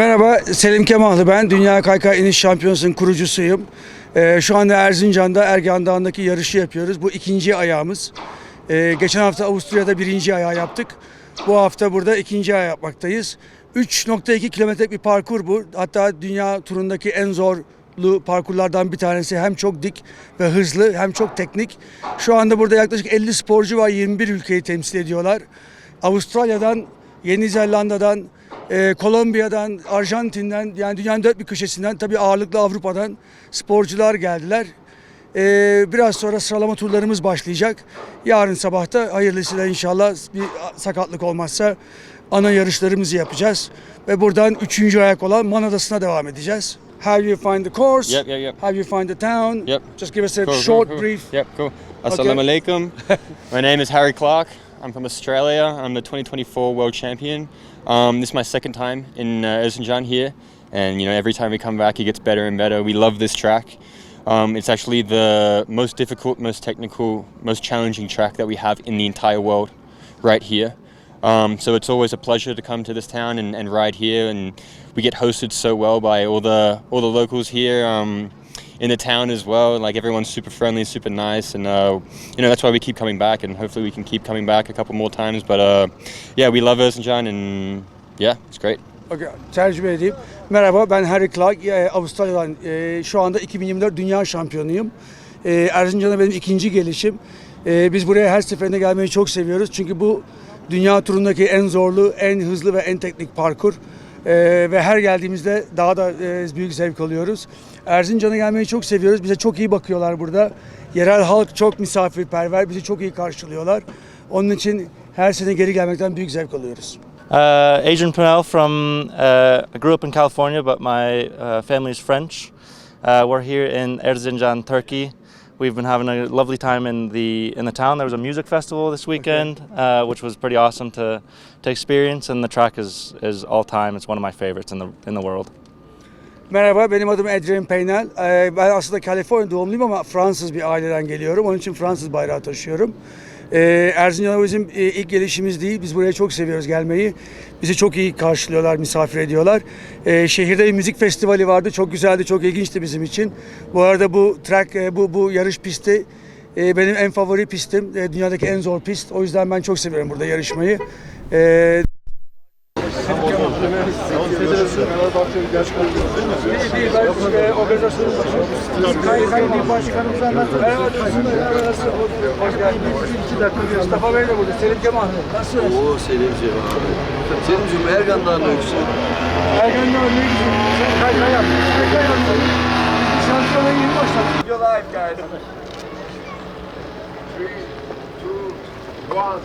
Merhaba Selim Kemal'ı ben. Dünya Kaykay İniş Şampiyonası'nın kurucusuyum. Ee, şu anda Erzincan'da Ergan Dağı'ndaki yarışı yapıyoruz. Bu ikinci ayağımız. Ee, geçen hafta Avusturya'da birinci ayağı yaptık. Bu hafta burada ikinci ayağı yapmaktayız. 3.2 kilometrelik bir parkur bu. Hatta dünya turundaki en zorlu parkurlardan bir tanesi. Hem çok dik ve hızlı hem çok teknik. Şu anda burada yaklaşık 50 sporcu var. 21 ülkeyi temsil ediyorlar. Avustralya'dan, Yeni Zelanda'dan, e, Kolombiya'dan, Arjantin'den yani dünyanın dört bir köşesinden tabii ağırlıklı Avrupa'dan sporcular geldiler. E, biraz sonra sıralama turlarımız başlayacak. Yarın sabah da hayırlısıyla inşallah bir sakatlık olmazsa ana yarışlarımızı yapacağız. Ve buradan üçüncü ayak olan Man Adası'na devam edeceğiz. How you find the course? Yep, yep, yep. How you find the town? Yep. Just give us a Cool, short, cool. brief. Yep, cool. Assalamu alaikum. my name is Harry Clark. I'm from Australia. I'm the 2024 world champion. Um, this is my second time in uh, Erzincan here, and you know every time we come back, it gets better and better. We love this track. Um, it's actually the most difficult, most technical, most challenging track that we have in the entire world, right here. Um, so it's always a pleasure to come to this town and, and ride here, and we get hosted so well by all the all the locals here. Um, in the town as well. Like everyone's super friendly, super nice, and uh, you know that's why we keep coming back, and hopefully we can keep coming back a couple more times. But uh, yeah, we love Erzincan, and yeah, it's great. Okay, tercüme edeyim. Merhaba ben Harry Clark. Ee, Avustralya'dan e, şu anda 2024 Dünya Şampiyonuyum. Ee, Erzincan'a benim ikinci gelişim. Ee, biz buraya her seferinde gelmeyi çok seviyoruz. Çünkü bu dünya turundaki en zorlu, en hızlı ve en teknik parkur. Ee, ve her geldiğimizde daha da e, büyük zevk alıyoruz. Erzincan'a gelmeyi çok seviyoruz. Bize çok iyi bakıyorlar burada. Yerel halk çok misafirperver. Bizi çok iyi karşılıyorlar. Onun için her sene geri gelmekten büyük zevk alıyoruz. Uh, Adrian Purnell from, uh, I grew up in California, but my uh, family is French. Uh, we're here in Erzincan, Turkey. We've been having a lovely time in the in the town. There was a music festival this weekend, uh, which was pretty awesome to to experience. And the track is is all time. It's one of my favorites in the in the world. Merhaba, benim adım Adrian Peynel. Ee, Ben aslında Kaliforniya doğumluyum ama Fransız bir aileden geliyorum. Onun için Fransız bayrağı taşıyorum. Ee, Erzincan bizim e, ilk gelişimiz değil. Biz buraya çok seviyoruz gelmeyi. Bizi çok iyi karşılıyorlar, misafir ediyorlar. Ee, Şehirde bir müzik festivali vardı. Çok güzeldi, çok ilginçti bizim için. Bu arada bu track, e, bu bu yarış pisti e, benim en favori pistim. E, Dünyadaki en zor pist. O yüzden ben çok seviyorum burada yarışmayı. Ee, Bir ben e, organizasyonun başkanıyım. Kaykay bir başkanımız anlatır. Merhaba nasılsın? Merhaba nasılsın? Hoş geldiniz. İki dakika bir Mustafa Bey de burada. Selim Kemal. Nasılsınız? Oo Selimciğim abi. Selimciğim Ergan Dağı'nda. Ergen ne ne güzel. Sen kaykay yaptın. Kaykay yaptın. Şampiyona yeni başladın. Your life guys. Orada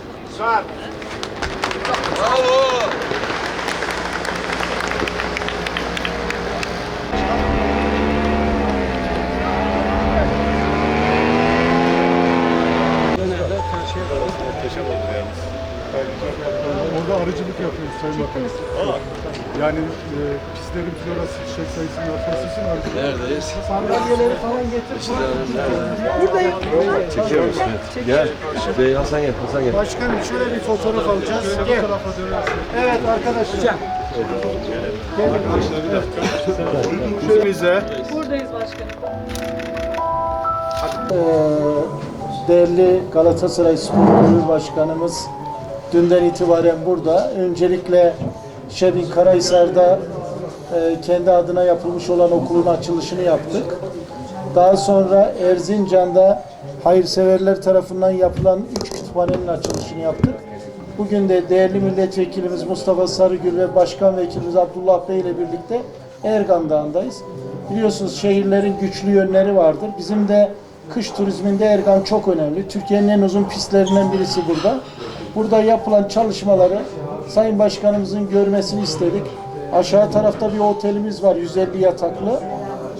Sayın Bakanım. Yani e, pistlerin florası, çiçek sayısının artması için arıcılık. Neredeyiz? Sandalyeleri falan getir. Çekiyoruz. Gel. Şey, Hasan gel, Hasan gel. Başkanım şöyle bir fotoğraf alacağız. Gel. tarafa dönersin. Evet arkadaşlar. Bize Buradayız başkanım. Ee, değerli Galatasaray Spor Kulübü Başkanımız dünden itibaren burada. Öncelikle Şebin Karahisar'da e, kendi adına yapılmış olan okulun açılışını yaptık. Daha sonra Erzincan'da hayırseverler tarafından yapılan üç kütüphanenin açılışını yaptık. Bugün de değerli milletvekilimiz Mustafa Sarıgül ve başkan vekilimiz Abdullah Bey ile birlikte Ergan Dağı'ndayız. Biliyorsunuz şehirlerin güçlü yönleri vardır. Bizim de Kış turizminde Ergan çok önemli. Türkiye'nin en uzun pistlerinden birisi burada. Burada yapılan çalışmaları Sayın Başkanımızın görmesini istedik. Aşağı tarafta bir otelimiz var 150 yataklı.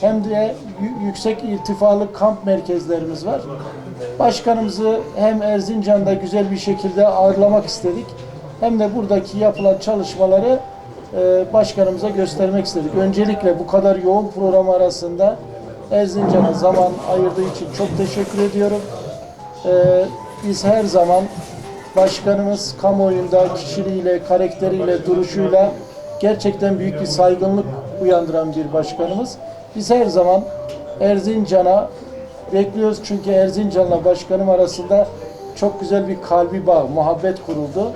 Hem de yü- yüksek irtifalı kamp merkezlerimiz var. Başkanımızı hem Erzincan'da güzel bir şekilde ağırlamak istedik. Hem de buradaki yapılan çalışmaları e, başkanımıza göstermek istedik. Öncelikle bu kadar yoğun program arasında Erzincan'a zaman ayırdığı için çok teşekkür ediyorum. E, biz her zaman başkanımız kamuoyunda kişiliğiyle, karakteriyle, duruşuyla gerçekten büyük bir saygınlık uyandıran bir başkanımız. Biz her zaman Erzincan'a bekliyoruz çünkü Erzincan'la başkanım arasında çok güzel bir kalbi bağ, muhabbet kuruldu.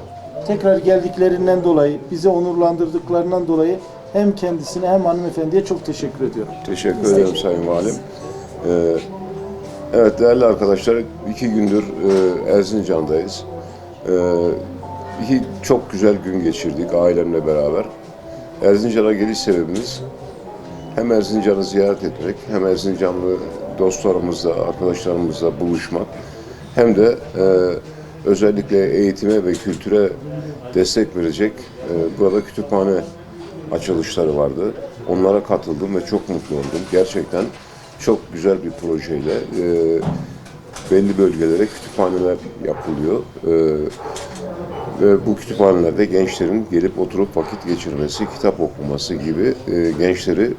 Tekrar geldiklerinden dolayı, bizi onurlandırdıklarından dolayı hem kendisine hem hanımefendiye çok teşekkür ediyorum. Teşekkür ederim Sayın Valim. Ee, evet değerli arkadaşlar, iki gündür e, Erzincan'dayız. Ee, çok güzel gün geçirdik ailemle beraber. Erzincan'a geliş sebebimiz hem Erzincan'ı ziyaret etmek, hem Erzincanlı dostlarımızla, arkadaşlarımızla buluşmak, hem de e, özellikle eğitime ve kültüre destek verecek e, burada kütüphane açılışları vardı. Onlara katıldım ve çok mutlu oldum. Gerçekten çok güzel bir projeyle e, belli bölgelere kütüphaneler yapılıyor. E, ve bu kütüphanelerde gençlerin gelip oturup vakit geçirmesi, kitap okuması gibi e, gençleri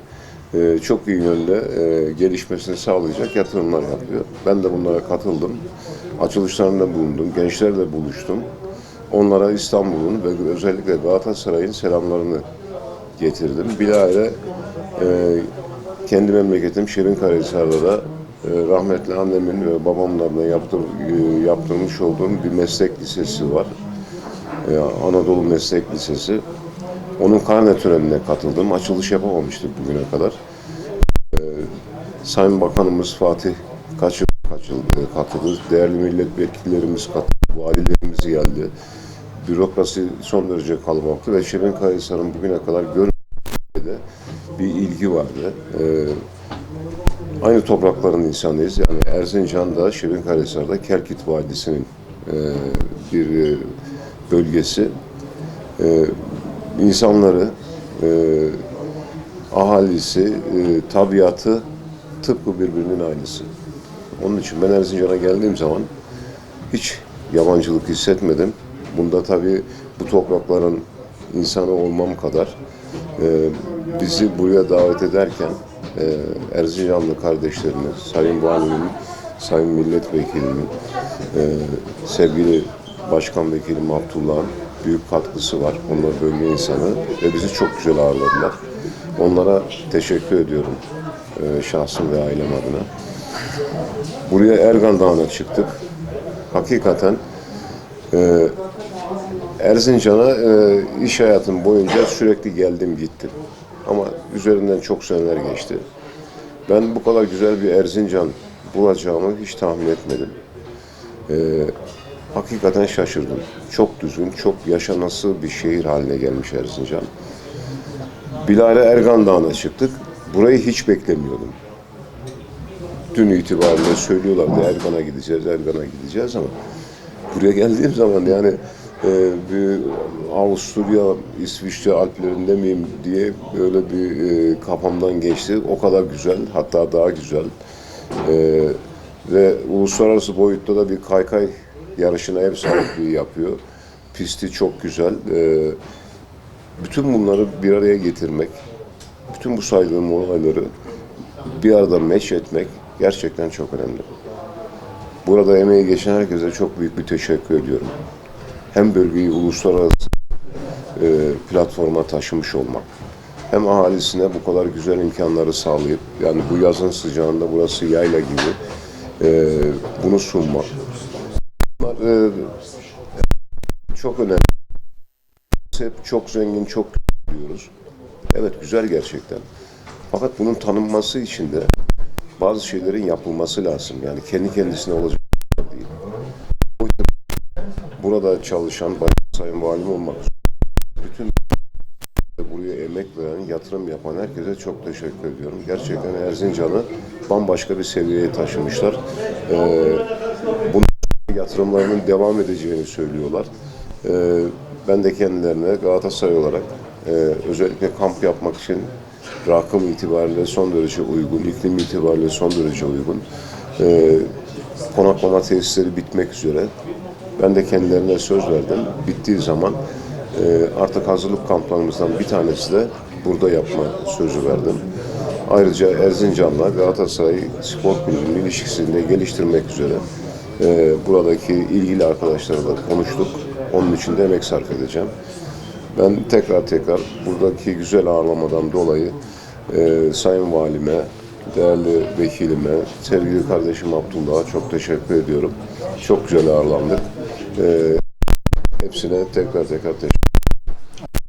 e, çok iyi yönde e, gelişmesini sağlayacak yatırımlar yapıyor. Ben de bunlara katıldım. Açılışlarında bulundum. Gençlerle buluştum. Onlara İstanbul'un ve özellikle Galatasaray'ın selamlarını getirdim. Bilahare e, kendi memleketim Şirinkarahisar'da da rahmetli annemin ve babamın adına yaptır, e, yaptırmış olduğum bir meslek lisesi var. E, Anadolu Meslek Lisesi. Onun karne törenine katıldım. Açılış yapamamıştık bugüne kadar. E, Sayın Bakanımız Fatih Kaçır katıldı, katıldı. Değerli milletvekillerimiz katıldı. Valilerimiz geldi. Bürokrasi son derece kalabalıktı ve Şirinkarahisar'ın bugüne kadar görmediği bir ilgi vardı. E, aynı toprakların insanıyız. Yani Erzincan'da, Şirinkarahisar'da Kerkit Vadisi'nin e, bir e, bölgesi. E, insanları, e, ahalisi, e, tabiatı tıpkı birbirinin aynısı. Onun için ben Erzincan'a geldiğim zaman hiç yabancılık hissetmedim. Bunda tabii bu toprakların insanı olmam kadar e, bizi buraya davet ederken e, Erzincanlı kardeşlerimi, Sayın Valimin, Sayın Milletvekilimin, e, sevgili Başkan Vekilim Abdullah'ın büyük katkısı var. Onlar bölge insanı ve bizi çok güzel ağırladılar. Onlara teşekkür ediyorum e, şahsım ve ailem adına. Buraya Ergan Dağı'na çıktık. Hakikaten e, Erzincan'a e, iş hayatım boyunca sürekli geldim gittim. Ama üzerinden çok seneler geçti. Ben bu kadar güzel bir Erzincan bulacağımı hiç tahmin etmedim. E, hakikaten şaşırdım. Çok düzgün, çok yaşanası bir şehir haline gelmiş Erzincan. Bilare Ergan Dağı'na çıktık. Burayı hiç beklemiyordum. Dün itibariyle söylüyorlardı Ergan'a gideceğiz, Ergan'a gideceğiz ama buraya geldiğim zaman yani e, bir Avusturya, İsviçre Alplerinde miyim diye böyle bir e, kafamdan geçti. O kadar güzel, hatta daha güzel. E, ve uluslararası boyutta da bir kaykay yarışına ev sahipliği yapıyor. Pisti çok güzel. E, bütün bunları bir araya getirmek, bütün bu saydığım olayları bir arada meç etmek gerçekten çok önemli. Burada emeği geçen herkese çok büyük bir teşekkür ediyorum. Hem bölgeyi uluslararası e, platforma taşımış olmak, hem ahalisine bu kadar güzel imkanları sağlayıp, yani bu yazın sıcağında burası yayla gibi e, bunu sunmak. Bunlar e, çok önemli. Hep çok zengin, çok diyoruz. Evet güzel gerçekten. Fakat bunun tanınması için de bazı şeylerin yapılması lazım. Yani kendi kendisine olacak burada çalışan Sayın Valim olmak bütün buraya emek veren, yatırım yapan herkese çok teşekkür ediyorum. Gerçekten Erzincan'ı bambaşka bir seviyeye taşımışlar. Ee, bunun yatırımlarının devam edeceğini söylüyorlar. Ee, ben de kendilerine Galatasaray olarak e, özellikle kamp yapmak için rakım itibariyle son derece uygun, iklim itibariyle son derece uygun. Ee, konaklama tesisleri bitmek üzere. Ben de kendilerine söz verdim. Bittiği zaman e, artık hazırlık kamplarımızdan bir tanesi de burada yapma sözü verdim. Ayrıca Erzincan'la Galatasaray Spor Kulübü'nün ilişkisini de geliştirmek üzere e, buradaki ilgili arkadaşlarla konuştuk. Onun için de emek sarf edeceğim. Ben tekrar tekrar buradaki güzel ağırlamadan dolayı e, Sayın Valime, değerli vekilime, sevgili kardeşim Abdullah'a çok teşekkür ediyorum. Çok güzel ağırlandık. E, hepsine tekrar tekrar teşekkür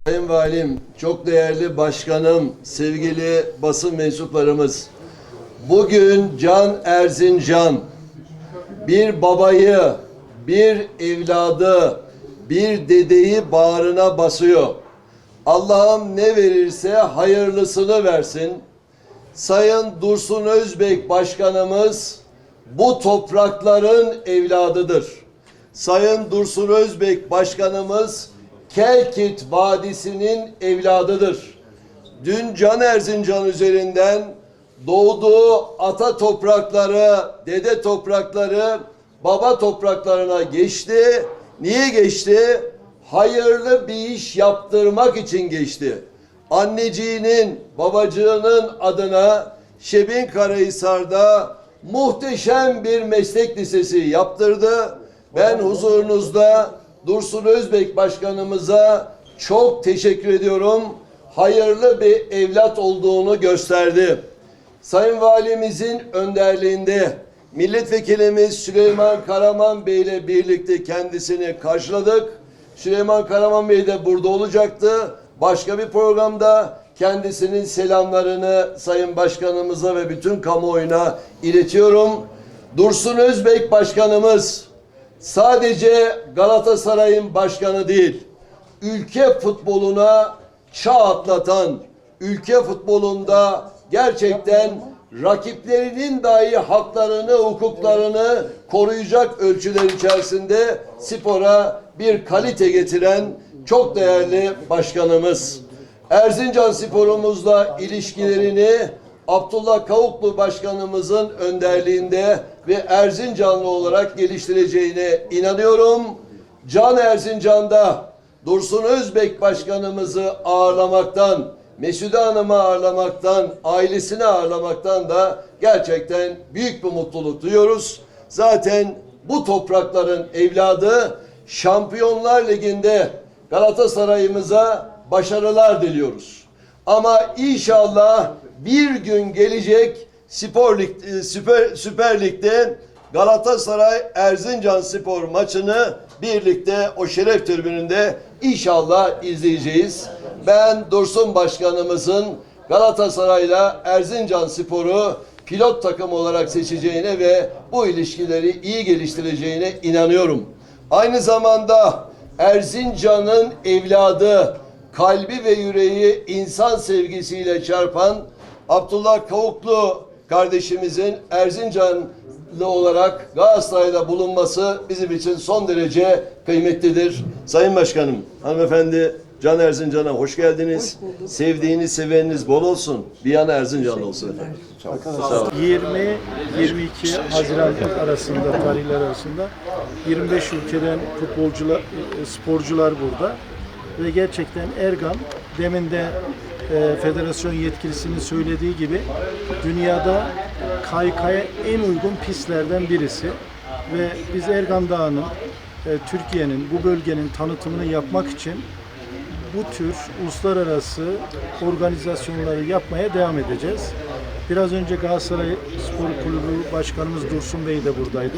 Sayın Valim, çok değerli başkanım, sevgili basın mensuplarımız. Bugün Can Erzincan bir babayı, bir evladı, bir dedeyi bağrına basıyor. Allah'ım ne verirse hayırlısını versin. Sayın Dursun Özbek Başkanımız bu toprakların evladıdır. Sayın Dursun Özbek Başkanımız Kelkit Vadisi'nin evladıdır. Dün Can Erzincan üzerinden doğduğu ata toprakları, dede toprakları, baba topraklarına geçti. Niye geçti? Hayırlı bir iş yaptırmak için geçti. Anneciğinin, babacığının adına Şebin Karahisar'da muhteşem bir meslek lisesi yaptırdı. Ben huzurunuzda Dursun Özbek Başkanımıza çok teşekkür ediyorum. Hayırlı bir evlat olduğunu gösterdi. Sayın Valimizin önderliğinde Milletvekilimiz Süleyman Karaman Bey ile birlikte kendisini karşıladık. Süleyman Karaman Bey de burada olacaktı. Başka bir programda kendisinin selamlarını Sayın Başkanımıza ve bütün kamuoyuna iletiyorum. Dursun Özbek Başkanımız sadece Galatasaray'ın başkanı değil, ülke futboluna çağ atlatan, ülke futbolunda gerçekten rakiplerinin dahi haklarını, hukuklarını koruyacak ölçüler içerisinde spora bir kalite getiren çok değerli başkanımız. Erzincan sporumuzla ilişkilerini Abdullah Kavuklu Başkanımızın önderliğinde ve Erzincanlı olarak geliştireceğine inanıyorum. Can Erzincan'da Dursun Özbek Başkanımızı ağırlamaktan, Mesude Hanım'ı ağırlamaktan, ailesini ağırlamaktan da gerçekten büyük bir mutluluk duyuyoruz. Zaten bu toprakların evladı Şampiyonlar Ligi'nde Galatasaray'ımıza başarılar diliyoruz. Ama inşallah bir gün gelecek Spor Lig, e, Süper, Süper Lig'de Galatasaray Erzincan Spor maçını birlikte o şeref tribününde inşallah izleyeceğiz. Ben Dursun Başkanımızın Galatasaray'la Erzincan Spor'u pilot takım olarak seçeceğine ve bu ilişkileri iyi geliştireceğine inanıyorum. Aynı zamanda Erzincan'ın evladı, kalbi ve yüreği insan sevgisiyle çarpan Abdullah Kavuklu kardeşimizin Erzincanlı olarak Galatasaray'da bulunması bizim için son derece kıymetlidir. Sayın Başkanım, hanımefendi Can Erzincan'a hoş geldiniz. Sevdiğiniz, seveniniz bol olsun. Bir yana Erzincanlı olsun efendim. 20-22 Haziran arasında tarihler arasında 25 ülkeden futbolcular, e, sporcular burada ve gerçekten Ergan demin de e, federasyon yetkilisinin söylediği gibi dünyada kaykaya en uygun pistlerden birisi ve biz Ergan Dağı'nın e, Türkiye'nin bu bölgenin tanıtımını yapmak için bu tür uluslararası organizasyonları yapmaya devam edeceğiz. Biraz önce Galatasaray Spor Kulübü Başkanımız Dursun Bey de buradaydı.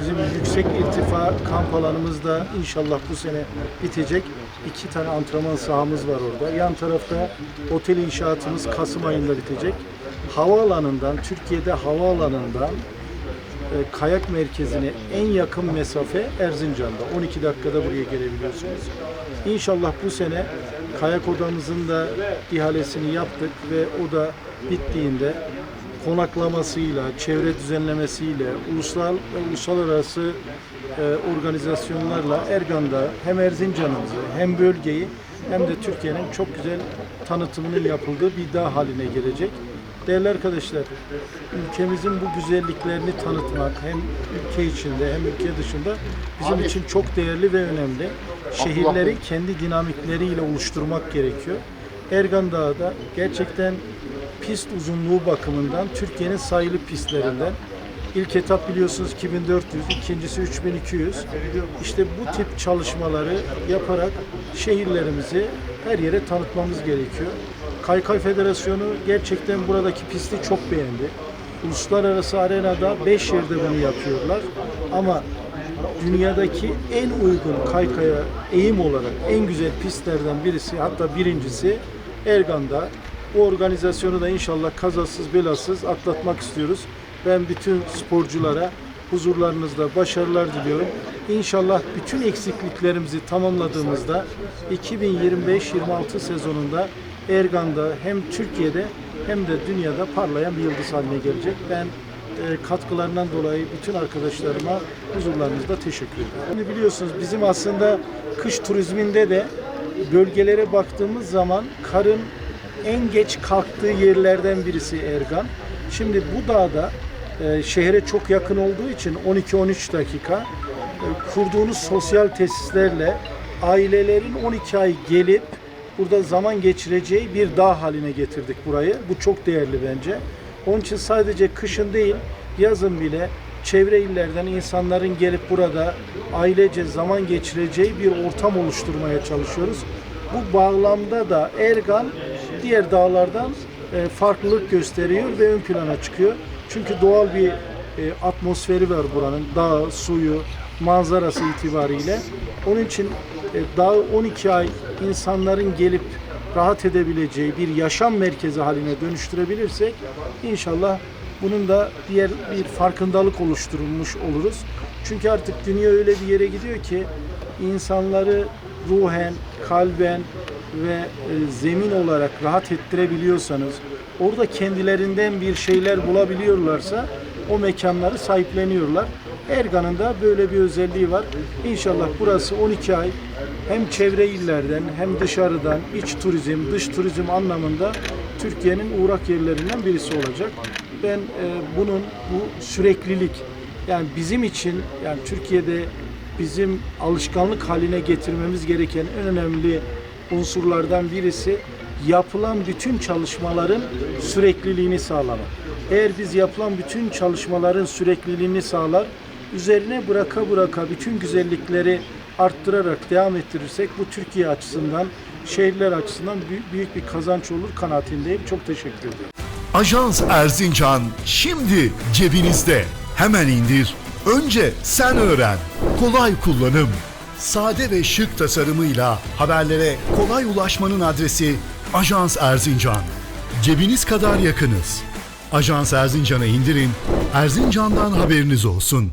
Bizim yüksek irtifa kamp alanımız da inşallah bu sene bitecek. İki tane antrenman sahamız var orada. Yan tarafta otel inşaatımız Kasım ayında bitecek. Havaalanından, Türkiye'de havaalanından e, kayak merkezine en yakın mesafe Erzincan'da. 12 dakikada buraya gelebiliyorsunuz. İnşallah bu sene kayak odamızın da ihalesini yaptık ve o da bittiğinde konaklamasıyla, çevre düzenlemesiyle, ulusal ve uluslararası e, organizasyonlarla Ergan'da hem Erzincan'ımızı hem bölgeyi hem de Türkiye'nin çok güzel tanıtımının yapıldığı bir dağ haline gelecek. Değerli arkadaşlar, ülkemizin bu güzelliklerini tanıtmak hem ülke içinde hem ülke dışında bizim için çok değerli ve önemli. Şehirleri kendi dinamikleriyle oluşturmak gerekiyor. Ergan Dağı da gerçekten pist uzunluğu bakımından Türkiye'nin sayılı pistlerinden. İlk etap biliyorsunuz 2400, ikincisi 3200. İşte bu tip çalışmaları yaparak şehirlerimizi her yere tanıtmamız gerekiyor. Kaykay Federasyonu gerçekten buradaki pisti çok beğendi. Uluslararası arenada 5 yerde bunu yapıyorlar. Ama dünyadaki en uygun kaykaya eğim olarak en güzel pistlerden birisi hatta birincisi Ergan'da. Bu organizasyonu da inşallah kazasız belasız atlatmak istiyoruz. Ben bütün sporculara huzurlarınızda başarılar diliyorum. İnşallah bütün eksikliklerimizi tamamladığımızda 2025-26 sezonunda Ergan'da hem Türkiye'de hem de dünyada parlayan bir yıldız haline gelecek. Ben e, katkılarından dolayı bütün arkadaşlarıma huzurlarınızda teşekkür ederim. Şimdi biliyorsunuz bizim aslında kış turizminde de bölgelere baktığımız zaman karın en geç kalktığı yerlerden birisi Ergan. Şimdi bu dağda e, şehre çok yakın olduğu için 12-13 dakika e, kurduğunuz sosyal tesislerle ailelerin 12 ay gelip burada zaman geçireceği bir dağ haline getirdik burayı. Bu çok değerli bence. Onun için sadece kışın değil, yazın bile çevre illerden insanların gelip burada ailece zaman geçireceği bir ortam oluşturmaya çalışıyoruz. Bu bağlamda da Ergan diğer dağlardan e, farklılık gösteriyor ve ön plana çıkıyor. Çünkü doğal bir e, atmosferi var buranın. Dağ, suyu, manzarası itibariyle. Onun için e, dağı 12 ay insanların gelip rahat edebileceği bir yaşam merkezi haline dönüştürebilirsek inşallah bunun da diğer bir farkındalık oluşturulmuş oluruz. Çünkü artık dünya öyle bir yere gidiyor ki insanları ruhen, kalben ve e, zemin olarak rahat ettirebiliyorsanız, orada kendilerinden bir şeyler bulabiliyorlarsa o mekanları sahipleniyorlar. Ergan'ın da böyle bir özelliği var. İnşallah burası 12 ay hem çevre illerden hem dışarıdan iç turizm, dış turizm anlamında Türkiye'nin uğrak yerlerinden birisi olacak. Ben e, bunun bu süreklilik yani bizim için yani Türkiye'de bizim alışkanlık haline getirmemiz gereken en önemli unsurlardan birisi yapılan bütün çalışmaların sürekliliğini sağlamak. Eğer biz yapılan bütün çalışmaların sürekliliğini sağlar, üzerine bıraka bıraka bütün güzellikleri arttırarak devam ettirirsek bu Türkiye açısından, şehirler açısından büyük, büyük bir kazanç olur kanaatindeyim. Çok teşekkür ediyorum. Ajans Erzincan şimdi cebinizde. Hemen indir. Önce sen öğren. Kolay kullanım. Sade ve şık tasarımıyla haberlere kolay ulaşmanın adresi Ajans Erzincan. Cebiniz kadar yakınız. Ajans Erzincan'ı indirin. Erzincan'dan haberiniz olsun.